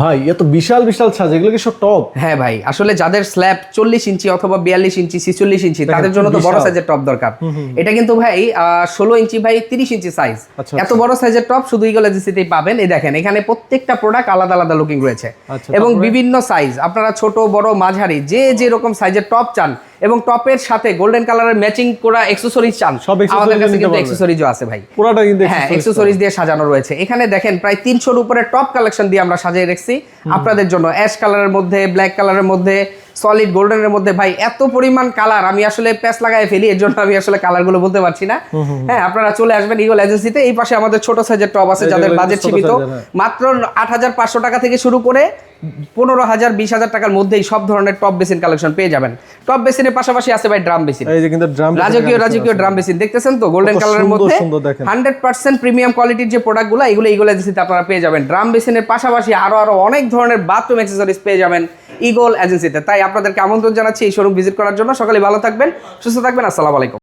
ভাই বিশাল বিশাল ছাদ এগুলো কি সব টপ হ্যাঁ ভাই আসলে যাদের স্ল্যাব চল্লিশ ইঞ্চি অথবা বিয়াল্লিশ ইঞ্চি ছিচল্লিশ ইঞ্চি তাদের জন্য তো বড় সাইজের টপ দরকার। এটা কিন্তু ভাই ষোলো ইঞ্চি ভাই তিরিশ ইঞ্চি সাইজ আচ্ছা, এত বড় সাইজের টপ শুধু ইগল এজেন্সিতেই পাবেন। এই দেখেন এখানে প্রত্যেকটা প্রোডাক্ট আলাদা আলাদা লুকিং রয়েছে। আচ্ছা, এবং বিভিন্ন সাইজ আপনারা ছোট বড় মাঝারি যে যে রকম সাইজের টপ চান এবং টপের সাথে গোল্ডেন কালারের ম্যাচিং করা অ্যাক্সেসরিজ চান। সব আমাদের কাছে কিন্তু পারবে। অ্যাক্সেসরিজও আছে ভাই। পুরাটা কিন্তু হ্যাঁ অ্যাক্সেসরিজ দিয়ে সাজানো রয়েছে। এখানে দেখেন প্রায় তিনশোর উপরে টপ কালেকশন দিয়ে আমরা সাজিয়ে রেখেছি। আপনাদের জন্য অ্যাশ কালারের মধ্যে ব্ল্যাক কালারের মধ্যে সলিড গোল্ডেনের মধ্যে। ভাই এত পরিমাণ কালার আমি আসলে প্যাচ লাগাই ফেলি এর জন্য আমি আসলে কালারগুলো বলতে পারছি না। হ্যাঁ আপনারা চলে আসবেন ইগল এজেন্সিতে এই পাশে আমাদের ছোট সাইজের টপ আছে যাদের বাজেট সীমিত। এর, হ্যাঁ। মাত্র আট হাজার পাঁচশো টাকা থেকে শুরু করে পনেরো হাজার বিশ হাজার টাকার মধ্যেই সব ধরনের টপ বেসিন কালেকশন পেয়ে যাবেন। টপ বেসিনের পাশাপাশি আছে ভাই ড্রাম বেসিন এই যে কিন্তু ড্রাম রাজকীয় রাজকীয় ড্রাম বেসিন দেখতেছেন তো? গোল্ডেন কালারের মধ্যে হান্ড্রেড পার্সেন্ট প্রিমিয়াম কোয়ালিটির যে প্রোডাক্টগুলো এগুলো ইগল এজেন্সিতে আপনারা পেয়ে যাবেন। ড্রাম বেসিনের পাশাপাশি আরও আরও অনেক ধরনের বাথরুম অ্যাক্সেসরিজ পেয়ে যাবেন ইগল এজেন্সিতে তাই আপনাদেরকে আমন্ত্রণ জানাচ্ছি এই শোরুম ভিজিট করার জন্য। সকালে ভালো থাকবেন সুস্থ থাকবেন। আসসালামু আলাইকুম।